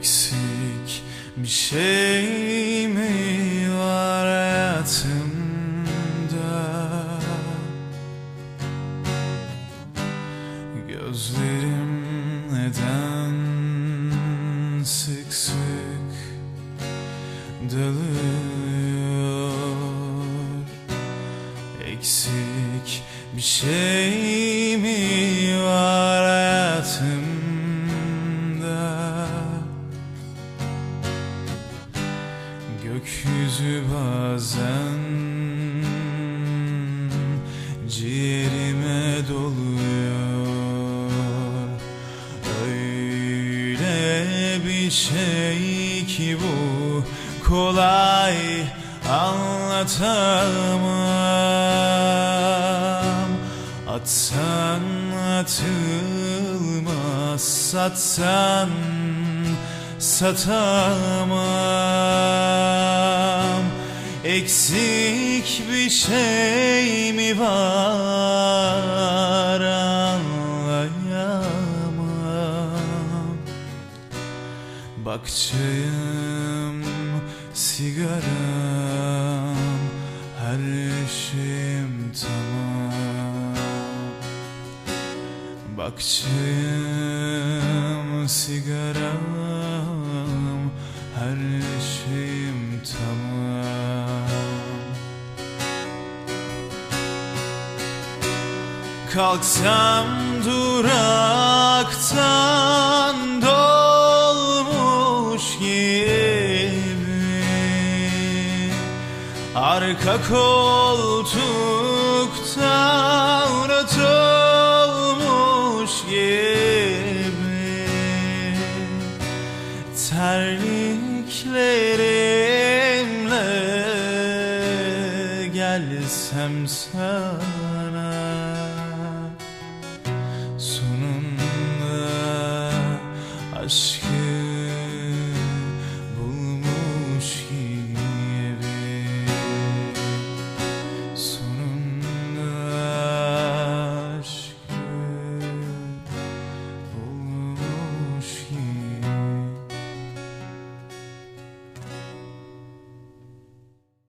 Eksik bir şey mi var hayatımda? Gözlerim neden sık sık dalıyor? Eksik bir şey mi var hayatımda Gökyüzü bazen ciğerime doluyor. Öyle bir şey ki bu kolay anlatamam. Atsan atılmaz satsan satamam Eksik bir şey mi var anlayamam. Bakçayım sigaram her şeyim tamam. Bakçayım sigaram Kalksam duraktan dolmuş gibi. Arka koltukta uğrat olmuş gibi. Terliklerimle gelsem sana soon